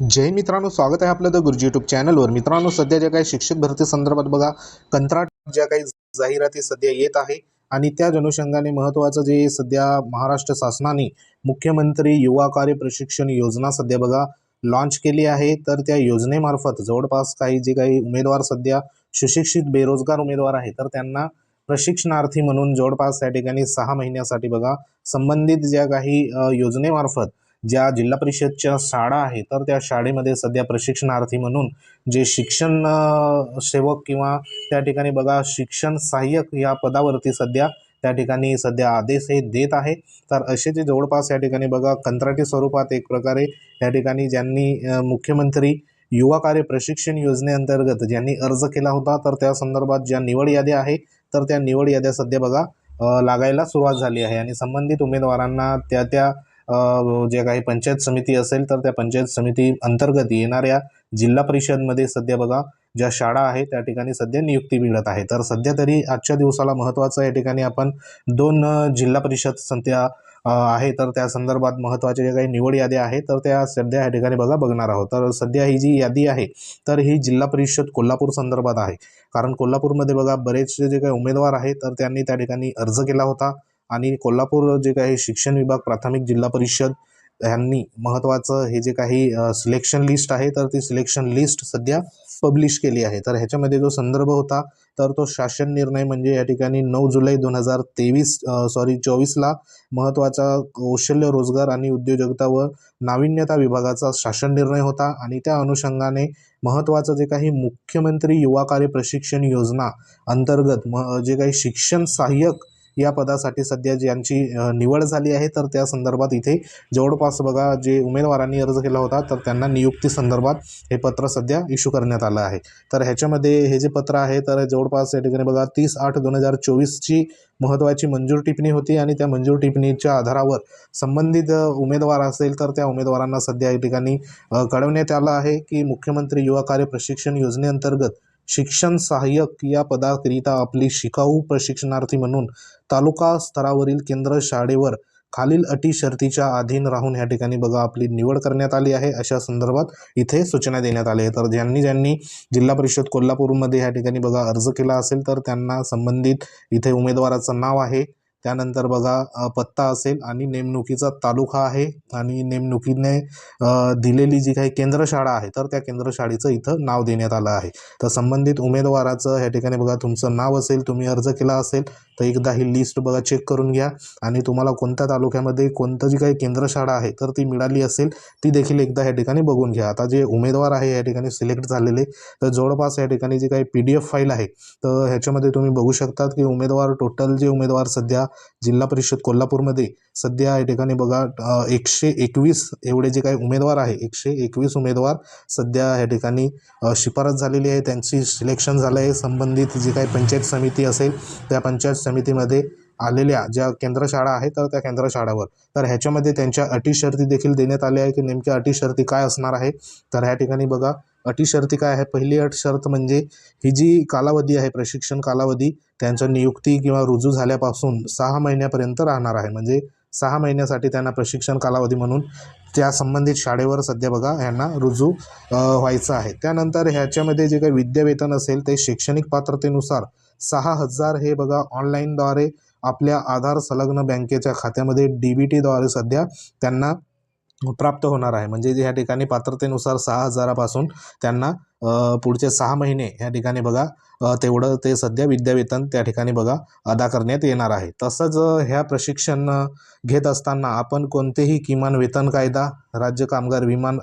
जय मित्रांनो स्वागत आहे आपलं द गुरुजी युट्यूब चॅनलवर मित्रांनो सध्या ज्या काही शिक्षक भरती संदर्भात बघा कंत्राट ज्या काही जाहिराती सध्या येत आहे आणि त्या अनुषंगाने महत्त्वाचं जे सध्या महाराष्ट्र शासनाने मुख्यमंत्री युवा कार्य प्रशिक्षण योजना सध्या बघा लॉन्च केली आहे. तर त्या योजनेमार्फत जवळपास काही जे काही उमेदवार सध्या सुशिक्षित बेरोजगार उमेदवार आहे तर त्यांना प्रशिक्षणार्थी म्हणून जवळपास या ठिकाणी सहा महिन्यासाठी बघा संबंधित ज्या काही योजनेमार्फत ज्या जिल्हा परिषदच्या शाळा आहे तर त्या शाळेमध्ये सध्या प्रशिक्षणार्थी म्हणून जे शिक्षण सेवक किंवा त्या ठिकाणी बघा शिक्षण सहाय्यक या पदावरती सध्या त्या ठिकाणी सध्या आदेश हे देत आहे. तर असे जे जवळपास या ठिकाणी बघा कंत्राटी स्वरूपात एक प्रकारे या ठिकाणी ज्यांनी मुख्यमंत्री युवा कार्य प्रशिक्षण योजनेअंतर्गत ज्यांनी अर्ज केला होता तर त्या संदर्भात ज्या निवड याद्या आहे तर त्या निवड याद्या सध्या बघा लागायला सुरुवात झाली आहे. आणि संबंधित उमेदवारांना त्या त्या जे काही पंचायत समिती असेल तर त्या पंचायत समिती अंतर्गत येणाऱ्या जिल्हा परिषदमध्ये सध्या बघा ज्या शाळा आहेत त्या ठिकाणी सध्या नियुक्ती मिळत आहे. तर सध्या तरी आजच्या दिवसाला महत्त्वाचं या ठिकाणी आपण दोन जिल्हा परिषद सध्या आहे. तर त्या संदर्भात महत्त्वाच्या ज्या काही निवड याद्या आहेत तर त्या सध्या या ठिकाणी बघा बघणार आहोत. तर सध्या ही जी यादी आहे तर ही जिल्हा परिषद कोल्हापूर संदर्भात आहे. कारण कोल्हापूरमध्ये बघा बरेचसे जे काही उमेदवार आहेत तर त्यांनी त्या ठिकाणी अर्ज केला होता. आणि कोल्हापूर जे काही शिक्षण विभाग प्राथमिक जिल्हा परिषद यांनी महत्त्वाचं हे जे काही सिलेक्शन लिस्ट आहे तर ती सिलेक्शन लिस्ट सध्या पब्लिश केली आहे. तर ह्याच्यामध्ये जो संदर्भ होता तर तो शासन निर्णय म्हणजे या ठिकाणी नऊ जुलै दोन हजार तेवीस सॉरी चोवीसला महत्त्वाचा कौशल्य रोजगार आणि उद्योजकता व नाविन्यता विभागाचा शासन निर्णय होता. आणि त्या अनुषंगाने महत्त्वाचं जे काही मुख्यमंत्री युवा कार्य प्रशिक्षण योजना अंतर्गत म जे काही शिक्षण सहाय्यक या पदासाठी सध्या ज्यांची निवड झाली आहे तर त्या संदर्भात इथे जवळपास बघा जे उमेदवारांनी अर्ज केला होता तर त्यांना नियुक्ती संदर्भात हे पत्र सध्या इश्यू करण्यात आलं आहे. तर ह्याच्यामध्ये हे जे पत्र आहे तर जवळपास या ठिकाणी बघा तीस आठ दोन हजार चोवीसची महत्त्वाची मंजूर टिप्पणी होती आणि त्या मंजूर टिप्पणीच्या आधारावर संबंधित उमेदवार असेल तर त्या उमेदवारांना सध्या या ठिकाणी कळवण्यात आलं आहे की मुख्यमंत्री युवा कार्य प्रशिक्षण योजनेअंतर्गत शिक्षण सहाय्यक या पदाकरिता आपली शिकाऊ प्रशिक्षणार्थी म्हणून तालुका स्तरावरील केंद्र शाळेवर खालील अटी शर्तीच्या अधीन राहून ह्या ठिकाणी बघा आपली निवड करण्यात आली आहे. अशा संदर्भात इथे सूचना देण्यात आली आहे तर ज्यांनी ज्यांनी जिल्हा परिषद कोल्हापूरमध्ये ह्या ठिकाणी बघा अर्ज केला असेल तर त्यांना संबंधित इथे उमेदवाराचं नाव आहे. त्यानंतर बघा पत्ता असेल आणि नेमणुकीचा तालुका आहे आणि नेमणुकीने दिलेली जी काही केंद्र शाळा आहे तर त्या केंद्र शाळेचं इथं नाव देण्यात आलं आहे. तर संबंधित उमेदवाराचं ह्या ठिकाणी बघा तुमचं नाव असेल तुम्ही अर्ज केला असेल तर एकदा ही लिस्ट बघा चेक करून घ्या. आणि तुम्हाला कोणत्या तालुक्यामध्ये कोणतं जी काही केंद्रशाळा आहे तर ती मिळाली असेल ती देखील एकदा ह्या ठिकाणी बघून घ्या. आता जे उमेदवार आहे या ठिकाणी सिलेक्ट झालेले. तर जवळपास या ठिकाणी जी काही पी डी एफ फाईल आहे तर ह्याच्यामध्ये तुम्ही बघू शकतात की उमेदवार टोटल जे उमेदवार सध्या जिल्हा परिषद कोल्हापूरमध्ये सध्या या ठिकाणी बघा एकशे एकवीस एवढे जे काही उमेदवार आहे एकशे एकवीस उमेदवार सध्या या ठिकाणी शिफारस झालेली आहे. त्यांची सिलेक्शन झालं आहे संबंधित जी काही पंचायत समिती असेल त्या पंचायत समितीमध्ये आलेल्या ज्या केंद्र शाळा आहेत तर त्या केंद्र शाळावर. तर ह्याच्यामध्ये त्यांच्या अटी शर्ती देखील देण्यात आल्या आहे की नेमक्या अटी शर्ती काय असणार आहे? तर ह्या ठिकाणी बघा अटी शर्ती काय आहे पहिली अट शर्त म्हणजे ही जी कालावधी आहे प्रशिक्षण कालावधी त्यांच्या नियुक्ती किंवा रुजू झाल्यापासून सहा महिन्यापर्यंत राहणार आहे. म्हणजे सहा महिन्यासाठी त्यांना प्रशिक्षण कालावधी म्हणून त्या संबंधित शाळेवर सध्या बघा ह्यांना रुजू व्हायचं आहे. त्यानंतर ह्याच्यामध्ये जे काही विद्यावेतन असेल ते शैक्षणिक पात्रतेनुसार सहा हजार हे बघा ऑनलाईनद्वारे आपल्या आधार संलग्न बँकेच्या खात्यामध्ये डी बी टीद्वारे सध्या त्यांना प्राप्त होणार आहे. म्हणजे ह्या ठिकाणी पात्रतेनुसार सहा हजारापासून त्यांना पुढचे सहा महिने ह्या ठिकाणी बघा तेवढं ते सध्या विद्यावेतन त्या ठिकाणी बघा अदा करण्यात येणार आहे. तसंच ह्या प्रशिक्षण घेत असताना आपण कोणतेही किमान वेतन कायदा राज्य कामगार विमान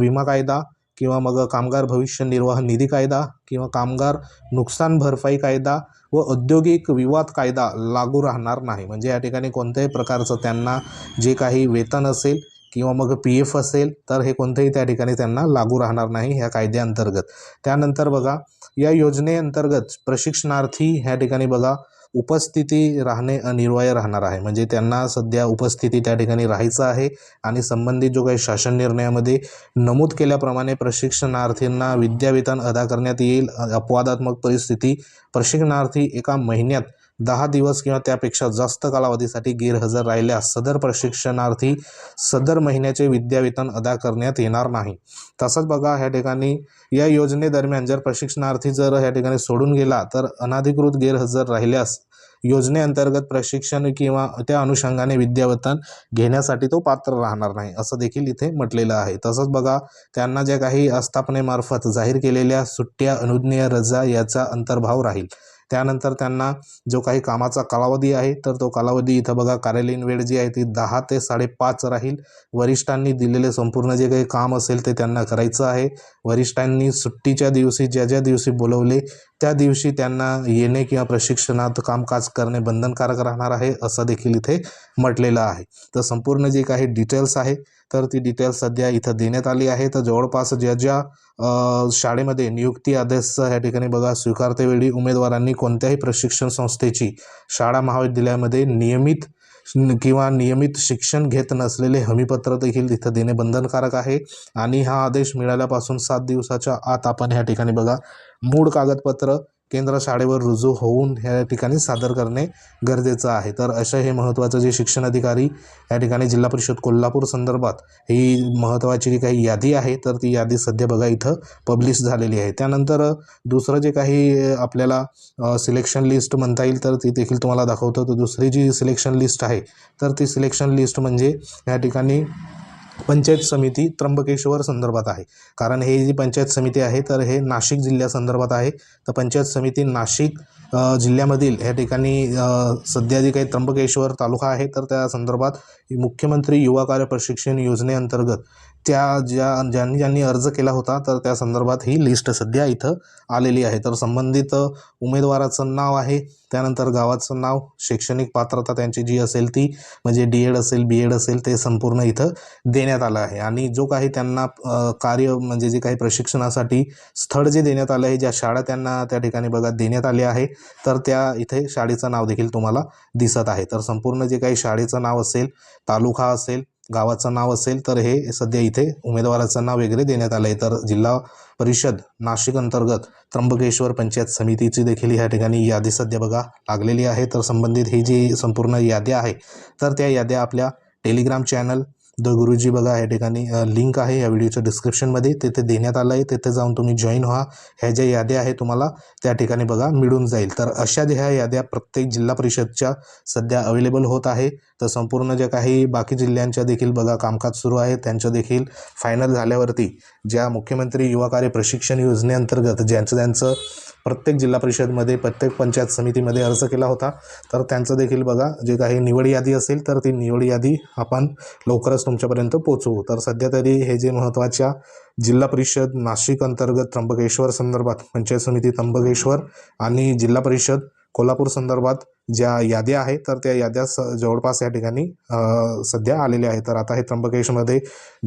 विमा कायदा किंवा मग कामगार भविष्य निर्वाह निधी कायदा किंवा कामगार नुकसान भरपाई कायदा व औद्योगिक विवाद कायदा लागू राहणार नाही. म्हणजे या ठिकाणी कोणत्याही प्रकारचं त्यांना जे काही वेतन असेल किंवा मग पी एफ असेल तर हे कोणतेही त्या ठिकाणी त्यांना लागू राहणार नाही ह्या कायद्याअंतर्गत. त्यानंतर बघा या योजनेअंतर्गत प्रशिक्षणार्थी ह्या ठिकाणी बघा उपस्थिती राहणे अनिर्वाय राहणार आहे. म्हणजे त्यांना सध्या उपस्थिती त्या ठिकाणी राहायचं आहे आणि संबंधित जो काही शासन निर्णयामध्ये नमूद केल्याप्रमाणे प्रशिक्षणार्थींना विद्यावेतन अदा करण्यात येईल. अपवादात्मक परिस्थिती प्रशिक्षणार्थी एका महिन्यात दहा दिवस किंवा त्यापेक्षा जास्त कालावधीसाठी गैरहजर राहिल्यास सदर प्रशिक्षणार्थी सदर महिन्याचे विद्यावेतन अदा करण्यात येणार नाही. तसंच बघा ह्या ठिकाणी या योजनेदरम्यान जर प्रशिक्षणार्थी जर ह्या ठिकाणी सोडून गेला तर अनाधिकृत गैरहजर राहिल्यास योजनेअंतर्गत प्रशिक्षण किंवा त्या अनुषंगाने विद्यावेतन घेण्यासाठी तो पात्र राहणार नाही असं देखील इथे म्हटलेलं आहे. तसंच बघा त्यांना ज्या काही आस्थापनेमार्फत जाहीर केलेल्या सुट्ट्या अनुज्ञेय रजा याचा अंतर्भाव राहील. त्यानंतर त्यांना जो काही कामाचा कालावधी आहे तर तो कालावधी इथं बघा कार्यालयीन वेळ जी आहे ती दहा ते साडेपाच राहील. वरिष्ठांनी दिलेले संपूर्ण जे काही काम असेल ते त्यांना करायचं आहे. वरिष्ठांनी सुट्टीच्या दिवशी ज्या ज्या दिवशी बोलवले त्या दिवशी त्यांना येणे किंवा प्रशिक्षणात कामकाज करणे बंधनकारक राहणार आहे असं देखील इथे म्हटलेलं आहे. तर संपूर्ण जे काही डिटेल्स आहे तर ती डिटेल्स सध्या इथं देण्यात आली आहे. तर जवळपास ज्या ज्या शाळेमध्ये नियुक्ती आदेश या ठिकाणी बघा स्वीकारतेवेळी उमेदवारांनी कोणत्याही प्रशिक्षण संस्थेची शाळा महाविद्यालयामध्ये नियमित किंवा नियमित शिक्षण घेत नसलेले हमीपत्र देखील तिथं देणे बंधनकारक आहे. आणि हा आदेश मिळाल्यापासून सात दिवसाच्या आत आपण ह्या ठिकाणी बघा. मूळ कागदपत्र केंद्र शाळेवर रुजू होऊन ह्या ठिकाणी सादर करणे गरजेचं आहे. तर अशा हे महत्त्वाचं जे शिक्षण अधिकारी या ठिकाणी जिल्हा परिषद कोल्हापूर संदर्भात ही महत्त्वाची जी काही यादी आहे तर ती यादी सध्या बघा इथं पब्लिश झालेली आहे. त्यानंतर दुसरं जे काही आपल्याला सिलेक्शन लिस्ट म्हणता येईल तर ती देखील तुम्हाला दाखवतं. तर दुसरी जी सिलेक्शन लिस्ट आहे तर ती सिलेक्शन लिस्ट म्हणजे या ठिकाणी पंचायत समिती त्र्यंबकेश्वर संदर्भात आहे. कारण हे जी पंचायत समिती आहे तर हे नाशिक जिल्ह्यासंदर्भात आहे. तर पंचायत समिती नाशिक जिल्ह्यामधील या ठिकाणी सध्या जी काही त्र्यंबकेश्वर तालुका आहे तर त्या संदर्भात मुख्यमंत्री युवा कार्य प्रशिक्षण योजनेअंतर्गत त्या ज्या ज्यांनी ज्यांनी अर्ज केला होता तर त्या संदर्भात ही लिस्ट सध्या इथं आलेली आहे. तर संबंधित उमेदवाराचं नाव आहे त्यानंतर गावाचं नाव शैक्षणिक पात्रता त्यांची जी असेल ती म्हणजे डी एड असेल बी एड असेल ते संपूर्ण इथं देण्यात आलं आहे. आणि जो काही त्यांना कार्य म्हणजे जे काही प्रशिक्षणासाठी स्थळ जे देण्यात आलं आहे ज्या शाळा त्यांना त्या ठिकाणी बघा देण्यात आले आहे तर त्या इथे शाळेचं नाव देखील तुम्हाला दिसत आहे. तर संपूर्ण जे काही शाळेचं नाव असेल तालुका असेल गावाचं नाव असेल तर हे सध्या इथे उमेदवाराचं नाव वगैरे देण्यात आलं आहे तर जिल्हा परिषद नाशिक अंतर्गत त्र्यंबकेश्वर पंचायत समितीची देखील ह्या ठिकाणी यादी सध्या बघा लागलेली आहे. तर संबंधित ही जी संपूर्ण याद्या आहे तर त्या याद्या आपल्या टेलिग्राम चॅनल द गुरुजी बघा या ठिकाणी लिंक आहे या व्हिडिओच्या डिस्क्रिप्शनमध्ये तिथे देण्यात आलं आहे तिथे जाऊन तुम्ही जॉईन व्हा. ह्या ज्या याद्या आहे तुम्हाला त्या ठिकाणी बघा मिळून जाईल. तर अशा ज्या ह्या याद्या प्रत्येक जिल्हा परिषदच्या सध्या अवेलेबल होत आहे. तर संपूर्ण ज्या काही बाकी जिल्ह्यांच्या देखील बघा कामकाज सुरू आहे. त्यांचं देखील फायनल झाल्यावरती ज्या मुख्यमंत्री युवा कार्य प्रशिक्षण योजनेअंतर्गत ज्यांचं त्यांचं प्रत्येक जिल्हा परिषदमध्ये प्रत्येक पंचायत समितीमध्ये अर्ज केला होता तर त्यांचं देखील बघा जे काही निवड यादी असेल तर ती निवड यादी आपण लवकरच तुमच्यापर्यंत पोचवू तर सध्या तरी हे जे महत्त्वाच्या जिल्हा परिषद नाशिक अंतर्गत त्र्यंबकेश्वर संदर्भात पंचायत समिती त्र्यंबकेश्वर आणि जिल्हा परिषद कोल्हापूर संदर्भात ज्या याद्या आहेत तर त्या याद्या स जवळपास या ठिकाणी सध्या आलेल्या आहेत. तर आता हे त्र्यंबकेश्वरमध्ये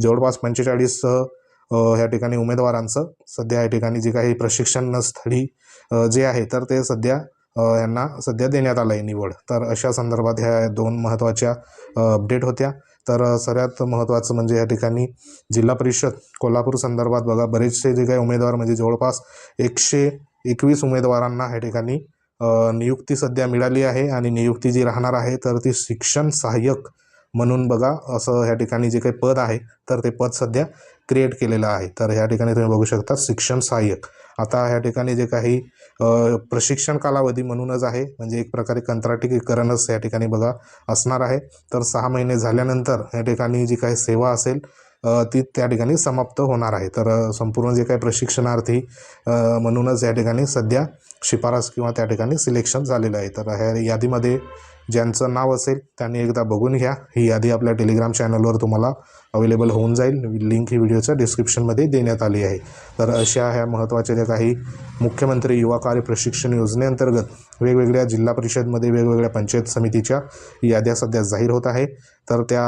जवळपास पंचेचाळीस ह्या ठिकाणी उमेदवारांचं सध्या या ठिकाणी जे काही प्रशिक्षण स्थळी जे आहे तर ते सध्या यांना सध्या देण्यात आलं आहे निवड. तर अशा संदर्भात ह्या दोन महत्त्वाच्या अपडेट होत्या. तर सगळ्यात महत्त्वाचं म्हणजे या ठिकाणी जिल्हा परिषद कोल्हापूर संदर्भात बघा बरेचसे जे काही उमेदवार म्हणजे जवळपास एकशे एकवीस उमेदवारांना या ठिकाणी नियुक्ती सध्या मिळाली आहे आणि नियुक्ती जी राहणार आहे तर ती शिक्षण सहाय्यक म्हणून बघा असं ह्या ठिकाणी जे काही पद आहे तर ते पद सध्या क्रिएट केलेलं आहे. तर ह्या ठिकाणी तुम्ही बघू शकता शिक्षण सहाय्यक. आता ह्या ठिकाणी जे काही प्रशिक्षण कालावधी म्हणूनच आहे म्हणजे एक प्रकारे कंत्राटीकरणच या ठिकाणी बघा असणार आहे. तर सहा महिने झाल्यानंतर या ठिकाणी जी काही सेवा असेल ती त्या ठिकाणी समाप्त होणार आहे. तर संपूर्ण जे काही प्रशिक्षणार्थी म्हणूनच या ठिकाणी सध्या शिफारस किंवा त्या ठिकाणी सिलेक्शन झालेलं आहे. तर ह्या यादीमध्ये ज्यांचं नाव असेल त्यांनी एकदा बघून घ्या. ही यादी आपल्या टेलिग्राम चॅनलवर तुम्हाला अवेलेबल होऊन जाईल. लिंक ही व्हिडिओच्या डिस्क्रिप्शनमध्ये देण्यात आली आहे. तर अशा ह्या महत्त्वाच्या ज्या काही मुख्यमंत्री युवा कार्य प्रशिक्षण योजनेअंतर्गत वेगवेगळ्या जिल्हा परिषदमध्ये वेगवेगळ्या पंचायत समितीच्या याद्या सध्या जाहीर होत आहे. तर त्या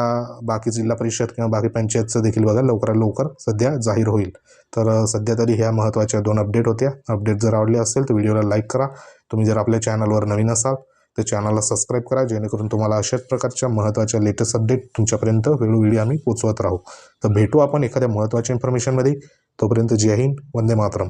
बाकी जिल्हा परिषद किंवा बाकी पंचायतचं देखील बघा. लवकरात लवकर सध्या जाहीर होईल. तर सध्या तरी ह्या महत्त्वाच्या दोन अपडेट होत्या. अपडेट जर आवडले असेल तर व्हिडिओला लाईक करा. तुम्ही जर आपल्या चॅनलवर नवीन असाल तर चॅनलला सबस्क्राईब करा जेणेकरून तुम्हाला अशाच प्रकारच्या महत्त्वाच्या लेटेस्ट अपडेट तुमच्यापर्यंत वेळोवेळी आम्ही पोचवत राहू. तर भेटू आपण एखाद्या महत्त्वाच्या इन्फॉर्मेशनमध्ये तोपर्यंत जय हिंद वंदे मातरम.